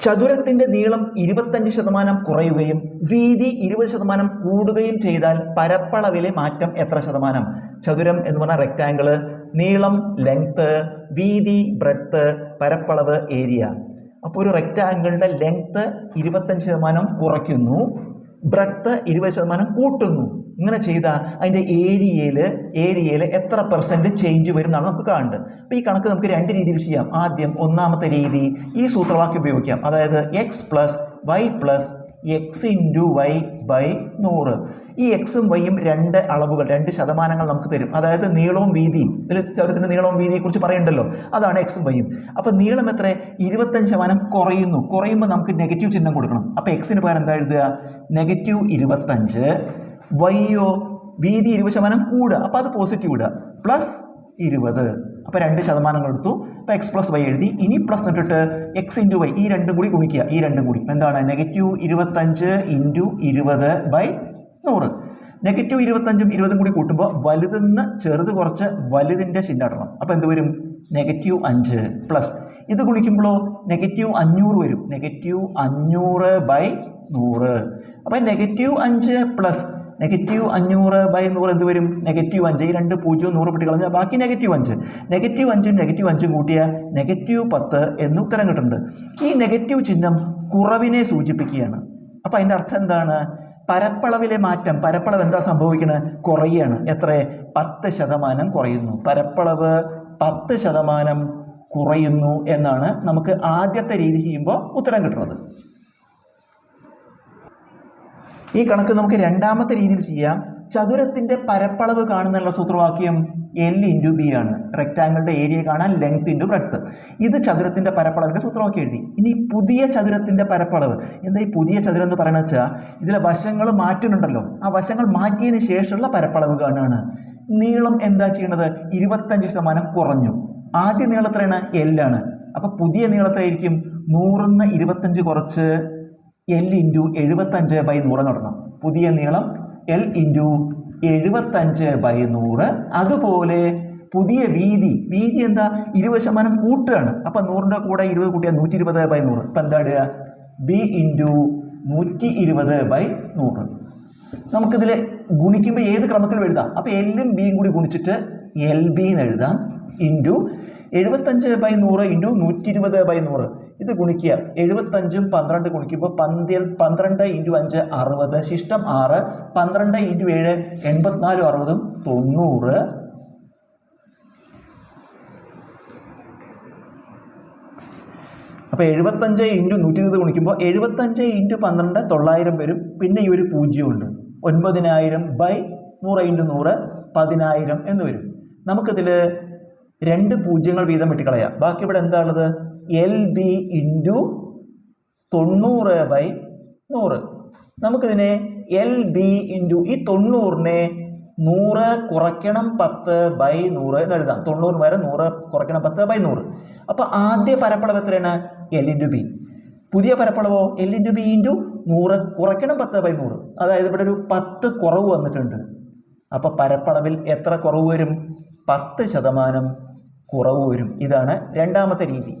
ചതുരത്തിന്റെ നീളം ഇരുപത്തഞ്ച് ശതമാനം കുറയുകയും വീതി ഇരുപത് ശതമാനം കൂടുകയും ചെയ്താൽ പരപ്പളവിലെ മാറ്റം എത്ര ശതമാനം? ചതുരം എന്ന് പറഞ്ഞാൽ റെക്റ്റാങ്കിൾ നീളം ലെങ്ത്ത് വീതി ബ്രെഡ്ത്ത് പരപ്പളവ് ഏരിയ അപ്പോൾ ഒരു റെക്റ്റാങ്കിളിന്റെ ലെങ്ത്ത് ഇരുപത്തഞ്ച് ശതമാനം കുറയ്ക്കുന്നു ബ്രെഡ്ത്ത് ഇരുപത് ശതമാനം കൂട്ടുന്നു. ഇങ്ങനെ ചെയ്താൽ അതിന്റെ ഏരിയയിൽ ഏരിയയിൽ എത്ര പെർസെന്റ് ചേഞ്ച് വരും എന്നാണ് നമുക്ക് കാണേണ്ടത്. അപ്പോൾ ഈ കണക്ക് നമുക്ക് രണ്ട് രീതിയിൽ ചെയ്യാം. ആദ്യം ഒന്നാമത്തെ രീതി ഈ സൂത്രവാക്യം ഉപയോഗിക്കാം. അതായത് X plus Y plus X into Y by നൂറ്. ഈ എക്സും വൈയും രണ്ട് അളവുകൾ രണ്ട് ശതമാനങ്ങൾ നമുക്ക് തരും. അതായത് നീളവും വീതിയും. ഇതിൽ ചതുരത്തിന്റെ നീളവും വീതിയെക്കുറിച്ച് പറയണ്ടല്ലോ അതാണ് എക്സും വൈയും അപ്പോൾ നീളം എത്ര? ഇരുപത്തഞ്ച് ശതമാനം കുറയുന്നു. കുറയുമ്പോൾ നമുക്ക് നെഗറ്റീവ് ചിഹ്നം കൊടുക്കണം. അപ്പോൾ എക്സിന് പകരം എന്താ എഴുതുക? നെഗറ്റീവ് ഇരുപത്തഞ്ച് വൈയോ വീതി ഇരുപത് ശതമാനം കൂടുക. അപ്പോൾ അത് പോസിറ്റീവ് ഇടുക. പ്ലസ് ഇരുപത്. അപ്പോൾ രണ്ട് ശതമാനങ്ങൾ എടുത്തു. അപ്പോൾ എക്സ് പ്ലസ് വൈ എഴുതി. ഇനി പ്ലസ് എന്നിട്ടിട്ട് എക്സ് ഇന്റു വൈ ഈ രണ്ടും കൂടി ഗുണിക്കുക. ഈ രണ്ടും കൂടി. എന്താണ്? നെഗറ്റീവ് ഇരുപത്തഞ്ച് ഇന്റു ഇരുപത് ബൈ നൂറ്. നെഗറ്റീവ് ഇരുപത്തഞ്ചും ഇരുപതും കൂടി കൂട്ടുമ്പോൾ വലുതെന്ന് ചെറുത് കുറച്ച് വലുതിന്റെ ചിഹ്നം ഇടണം. അപ്പോൾ എന്ത് വരും? നെഗറ്റീവ് അഞ്ച് പ്ലസ് ഇത് ഗുണിക്കുമ്പോഴോ നെഗറ്റീവ് അഞ്ഞൂറ് വരും. നെഗറ്റീവ് അഞ്ഞൂറ് ബൈ നൂറ്. അപ്പോൾ നെഗറ്റീവ് അഞ്ച് പ്ലസ് നെഗറ്റീവ് അഞ്ഞൂറ് ബൈ നൂറ് എന്ത് വരും? നെഗറ്റീവ് അഞ്ച്. ഈ രണ്ട് പൂജ്യവും നൂറ് പെട്ടി കളഞ്ഞാൽ ബാക്കി നെഗറ്റീവ് അഞ്ച്. നെഗറ്റീവ് അഞ്ചും നെഗറ്റീവ് അഞ്ചും കൂട്ടിയ നെഗറ്റീവ് പത്ത് എന്ന് ഉത്തരം കിട്ടുന്നുണ്ട്. ഈ നെഗറ്റീവ് ചിഹ്നം കുറവിനെ സൂചിപ്പിക്കുകയാണ്. അപ്പോൾ അതിന്റെ അർത്ഥം എന്താണ്? പരപ്പളവിലെ മാറ്റം. പരപ്പളവ് എന്താ സംഭവിക്കുന്നത് കുറയുകയാണ്. എത്ര? പത്ത് ശതമാനം കുറയുന്നു. പരപ്പളവ് പത്ത് ശതമാനം കുറയുന്നു എന്നാണ് നമുക്ക് ആദ്യത്തെ രീതി ചെയ്യുമ്പോൾ ഉത്തരം കിട്ടുന്നത്. ഈ കണക്ക് നമുക്ക് രണ്ടാമത്തെ രീതിയിൽ ചെയ്യാം. ചതുരത്തിന്റെ പരപ്പളവ് കാണുന്നുള്ള സൂത്രവാക്യം എൽ ഇന്റു ബി ആണ്. റെക്റ്റാങ്കിളിന്റെ ഏരിയ കാണാൻ ലെങ്ത് ഇന്റു ബ്രെഡ്ത്ത് ഇത് ചതുരത്തിന്റെ പരപ്പളവിന്റെ സൂത്രവാക്യം എഴുതി. ഇനി പുതിയ ചതുരത്തിന്റെ പരപ്പളവ്. എന്താ ഈ പുതിയ ചതുരം എന്ന് പറയുന്നത് വെച്ചാൽ ഇതിലെ വശങ്ങൾ മാറ്റുന്നുണ്ടല്ലോ. ആ വശങ്ങൾ മാറ്റിയതിന് ശേഷമുള്ള പരപ്പളവ് കാണുകയാണ് നീളം എന്താ ചെയ്യണത്? ഇരുപത്തഞ്ച് ശതമാനം കുറഞ്ഞു. ആദ്യ നീളത്രയാണ് എല്ലാണ് അപ്പോൾ പുതിയ നീളത്രയായിരിക്കും നൂറിന്ന് ഇരുപത്തഞ്ച് കുറച്ച് എൽ ഇന്റു എഴുപത്തഞ്ച് ബൈ നൂറ് നടണം. പുതിയ നീളം എൽ ഇന്റു എഴുപത്തഞ്ച് ബൈ നൂറ്. അതുപോലെ പുതിയ വീതി. വീതി എന്താ? ഇരുപത് ശതമാനം കൂട്ടുകയാണ് അപ്പൊ നൂറിന്റെ കൂടെ ഇരുപത് കൂട്ടിയാൽ നൂറ്റി ഇരുപത് ബൈ നൂറ്. ഇപ്പം എന്താ ഇടുക? ബി ഇന്റു നൂറ്റി ഇരുപത് ബൈ നൂറ്. നമുക്കിതിൽ ഗുണിക്കുമ്പോൾ ഏത് ക്രമത്തിലും എഴുതാം. അപ്പോൾ എല്ലും ബിയും കൂടി ഗുണിച്ചിട്ട് എൽ ബി എന്ന് എഴുതാം. ഇന്റു എഴുപത്തഞ്ച് ബൈ നൂറ് ഇന്റു നൂറ്റി ഇരുപത് ബൈ നൂറ്. ഇത് ഗുണിക്കുക. എഴുപത്തഞ്ചും പന്ത്രണ്ട് ഗുണിക്കുമ്പോൾ പന്തിൽ പന്ത്രണ്ട് ഇന്റു അഞ്ച് അറുപത്. ശിഷ്ടം ആറ് പന്ത്രണ്ട് ഇന്റു ഏഴ് എൺപത്തിനാലും അറുപതും തൊണ്ണൂറ്. അപ്പോൾ എഴുപത്തഞ്ച് ഇന്റു നൂറ്റി ഇരുപത് ഗുണിക്കുമ്പോൾ എഴുപത്തഞ്ച് ഇന്റു പന്ത്രണ്ട് തൊള്ളായിരം വരും. പിന്നെ ഈ ഒരു പൂജ്യമുണ്ട് ഒൻപതിനായിരം ബൈ നൂറ് ഇന്റു നൂറ് പതിനായിരം എന്ന് വരും. നമുക്കിതിൽ രണ്ട് പൂജ്യങ്ങൾ വീതം വെട്ടിക്കളയാം ബാക്കി ഇവിടെ എന്താ ഉള്ളത് എൽ ബി ഇന്റു തൊണ്ണൂറ് ബൈ നൂറ്. നമുക്കിതിനെ എൽ ബി ഇന്റു ഈ തൊണ്ണൂറിനെ നൂറ് കുറയ്ക്കണം പത്ത് ബൈ നൂറ് എന്ന് എഴുതാം. തൊണ്ണൂറ് വരെ നൂറ് കുറയ്ക്കണം പത്ത് ബൈ നൂറ്. അപ്പോൾ ആദ്യ പരപ്പളവ് എത്രയാണ്? എൽ ഇന്റു ബി പുതിയ പരപ്പളവോ? എൽ ഇന്റു ബി ഇന്റു നൂറ് കുറയ്ക്കണം പത്ത് ബൈ നൂറ്. അതായത് ഇവിടെ ഒരു പത്ത് കുറവ് വന്നിട്ടുണ്ട്. അപ്പോൾ പരപ്പളവിൽ എത്ര കുറവ് വരും? പത്ത് ശതമാനം കുറവ് വരും. ഇതാണ് രണ്ടാമത്തെ രീതി.